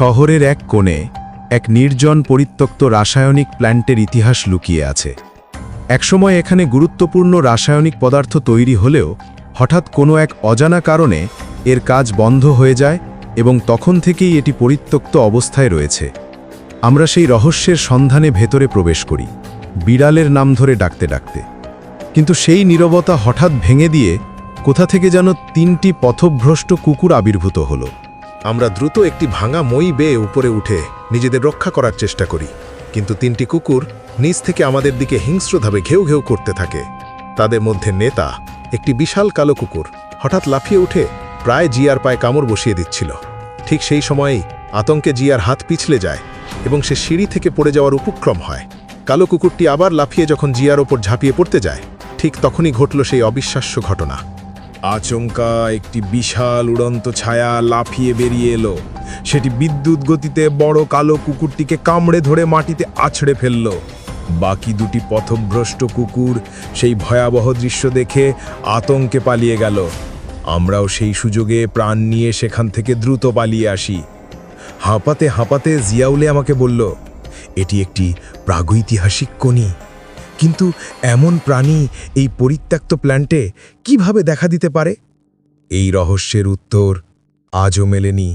শহরের এক কোণে এক নির্জন পরিত্যক্ত রাসায়নিক প্ল্যান্টের ইতিহাস লুকিয়ে আছে। একসময় এখানে গুরুত্বপূর্ণ রাসায়নিক পদার্থ তৈরি হলেও হঠাৎ কোনো এক অজানা কারণে এর কাজ বন্ধ হয়ে যায় এবং তখন থেকেই এটি পরিত্যক্ত অবস্থায় রয়েছে। আমরা সেই রহস্যের সন্ধানে ভেতরে প্রবেশ করি, বিড়ালের নাম ধরে ডাকতে ডাকতে। কিন্তু সেই নীরবতা হঠাৎ ভেঙে দিয়ে কোথা থেকে যেন তিনটি পথভ্রষ্ট কুকুর আবির্ভূত হলো। আমরা দ্রুত একটি ভাঙা মই বেয়ে উপরে উঠে নিজেদের রক্ষা করার চেষ্টা করি। কিন্তু তিনটি কুকুর নিচ থেকে আমাদের দিকে হিংস্রভাবে ঘেউ ঘেউ করতে থাকে। তাদের মধ্যে নেতা, একটি বিশাল কালো কুকুর, হঠাৎ লাফিয়ে উঠে প্রায় জিয়ার পায়ে কামড় বসিয়ে দিচ্ছিল। ঠিক সেই সময়েই আতঙ্কে জিয়ার হাত পিছলে যায় এবং সে সিঁড়ি থেকে পড়ে যাওয়ার উপক্রম হয়। কালো কুকুরটি আবার লাফিয়ে যখন জিয়ার ওপর ঝাঁপিয়ে পড়তে যায়, ঠিক তখনই ঘটল সেই অবিশ্বাস্য ঘটনা। আচমকা একটি বিশাল উড়ন্ত ছায়া লাফিয়ে বেরিয়ে এলো। সেটি বিদ্যুৎ গতিতে বড় কালো কুকুরটিকে কামড়ে ধরে মাটিতে আছড়ে ফেলল। বাকি দুটি পথভ্রষ্ট কুকুর সেই ভয়াবহ দৃশ্য দেখে আতঙ্কে পালিয়ে গেল। আমরাও সেই সুযোগে প্রাণ নিয়ে সেখান থেকে দ্রুত পালিয়ে আসি। হাঁপাতে হাঁপাতে জিয়াউলে আমাকে বলল, এটি একটি প্রাগৈতিহাসিক কণি। কিন্তু এমন প্রাণী এই পরিত্যক্ত প্ল্যান্টে কীভাবে দেখা দিতে পারে? এই রহস্যের উত্তর আজও মেলেনি।